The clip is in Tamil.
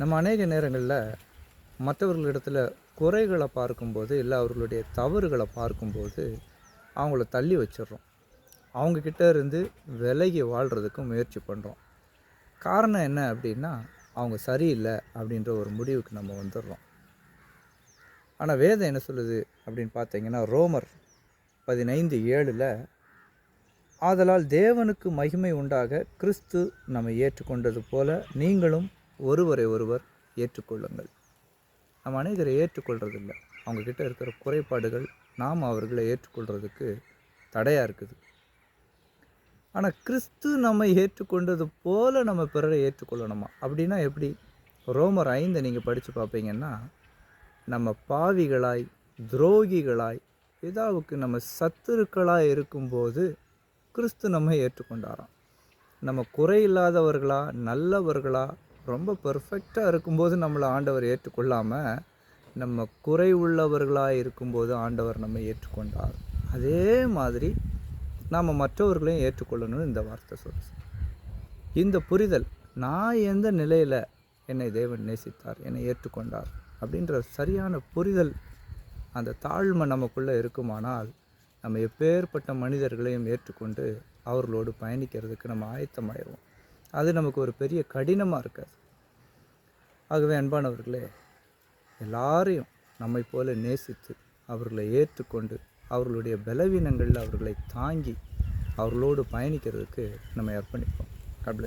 நம்ம அநேக நேரங்களில் மற்றவர்களிடத்தில் குறைகளை பார்க்கும்போது இல்லை அவர்களுடைய தவறுகளை பார்க்கும்போது அவங்கள தள்ளி வச்சிடுறோம். அவங்கக்கிட்ட இருந்து விலகி வாழ்கிறதுக்கு முயற்சி பண்ணுறோம் காரணம் என்ன அப்படின்னா அவங்க சரியில்லை அப்படின்ற ஒரு முடிவுக்கு நம்ம வந்துடுறோம். ஆனால் வேதம் என்ன சொல்லுது அப்படின்னு பார்த்தீங்கன்னா ரோமர் பதினைந்து ஏழில் ஆதலால் தேவனுக்கு மகிமை உண்டாக கிறிஸ்து நம்மை ஏற்றுக்கொண்டது போல நீங்களும் ஒருவரை ஒருவர் ஏற்றுக்கொள்ளுங்கள். நம்ம அநேகரை ஏற்றுக்கொள்றதில்ல. அவங்கக்கிட்ட இருக்கிற குறைபாடுகள் நாம் அவர்களை ஏற்றுக்கொள்கிறதுக்கு தடையாக இருக்குது. ஆனால் கிறிஸ்து நம்மை ஏற்றுக்கொண்டது போல நம்ம பிறரை ஏற்றுக்கொள்ளணுமா? அப்படின்னா எப்படி? ரோமர் ஐந்தை நீங்கள் படித்து பார்ப்பீங்கன்னா நம்ம பாவிகளாய் துரோகிகளாய் பிதாவுக்கு நம்ம சத்துருக்களாக இருக்கும்போது கிறிஸ்து நம்மை ஏற்றுக்கொண்டாராம். நம்ம குறையில்லாதவர்களா நல்லவர்களா ரொம்ப பெர்ஃபெக்டாக இருக்கும்போது நம்மளை ஆண்டவர் ஏற்றுக்கொள்ளாமல் நம்ம குறை உள்ளவர்களாக இருக்கும்போது ஆண்டவர் நம்மை ஏற்றுக்கொண்டார். அதே மாதிரி நாம் மற்றவர்களையும் ஏற்றுக்கொள்ளணும்னு இந்த வார்த்தை சொல்லுது. இந்த புரிதல் நான் எந்த நிலையில் என்னை தேவன் நேசித்தார் என்னை ஏற்றுக்கொண்டார் அப்படின்ற சரியான புரிதல் அந்த தாழ்மை நமக்குள்ளே இருக்குமானால் நம்ம எப்பேற்பட்ட மனிதர்களையும் ஏற்றுக்கொண்டு அவர்களோடு பயணிக்கிறதுக்கு நம்ம ஆயத்தமாயிடுவோம். அது நமக்கு ஒரு பெரிய கடினமாக இருக்காது. ஆகவே அன்பானவர்களே எல்லாரையும் நம்மை போல நேசித்து அவர்களை ஏற்றுக்கொண்டு அவர்களுடைய பலவீனங்களில் அவர்களை தாங்கி அவர்களோடு பயணிக்கிறதுக்கு நம்ம அர்ப்பணிப்போம். God